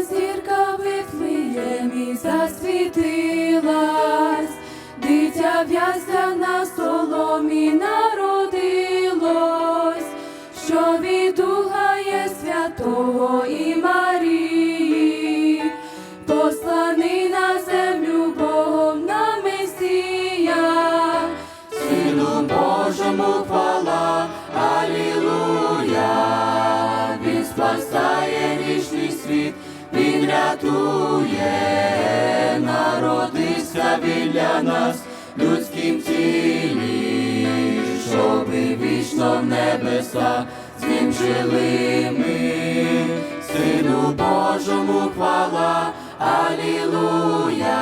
зірка Вифлеємі засвітилась, дитя в'язля на соломі народилось, що відугає святого і Марії, посланий на землю Богом на Месія. Сину Божому хвала, Алілуя, Він спасає грішний світ, Він рятує, народився він для нас в людськім тілі, щоби вічно в небеса з ним жили ми, Сину Божому хвала, Алілуя,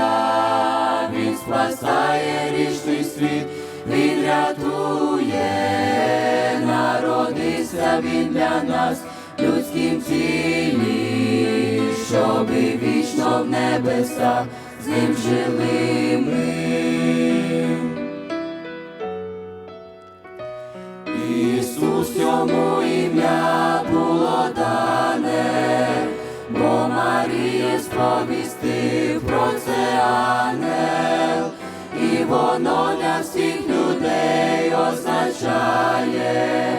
Він спасає грішний світ, Він рятує, народився він для нас в людськім тілі, в небесах з ним жили ми. Ісус йому ім'я було дане, бо Марія сповістив про це ангел, і воно для всіх людей означає,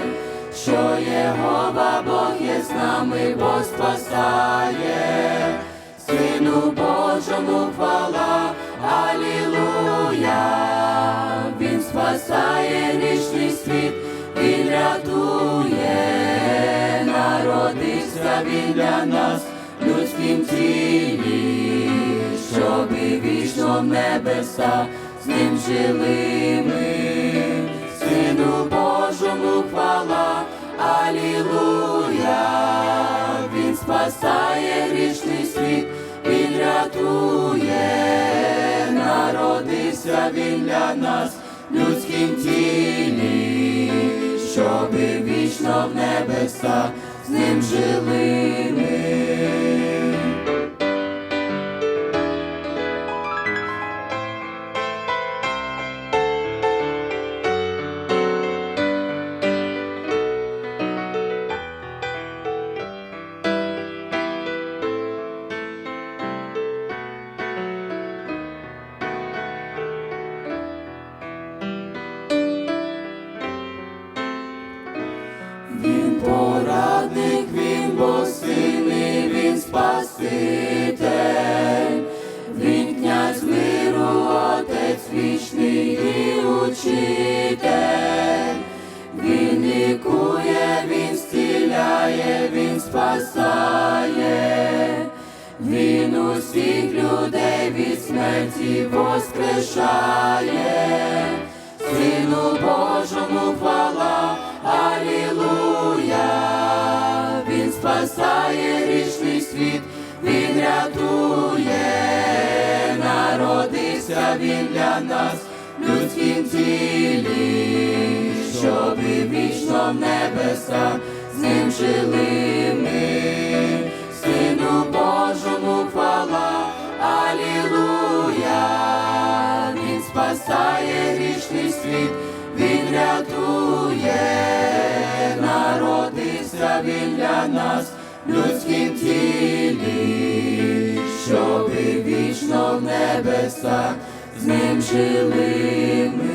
що Єгова Бог є з нами, бо спасає, грішний світ, Він рятує, народився він для нас в людськім тілі, щоби вічно в небеса з ним жили ми, Сину Божому хвала, Алілуя, Він спасає грішний світ, Він рятує, народився він для нас людськім тілі, щоби вічно в небесах з ним жили ми. Бог сильний, він спаситель, він князь миру, отець учитель, він лікує, він зціляє, він спасає, він усіх людей від смерті воскрешає. Він рятує, народився він для нас в людськім тілі, щоби вічно в небесах з ним жили ми, Сину Божому хвала, Алілуя, Він спасає грішний світ, Він рятує, народився він для нас в людськім тілі, вічно в небесах, з ним жили ми.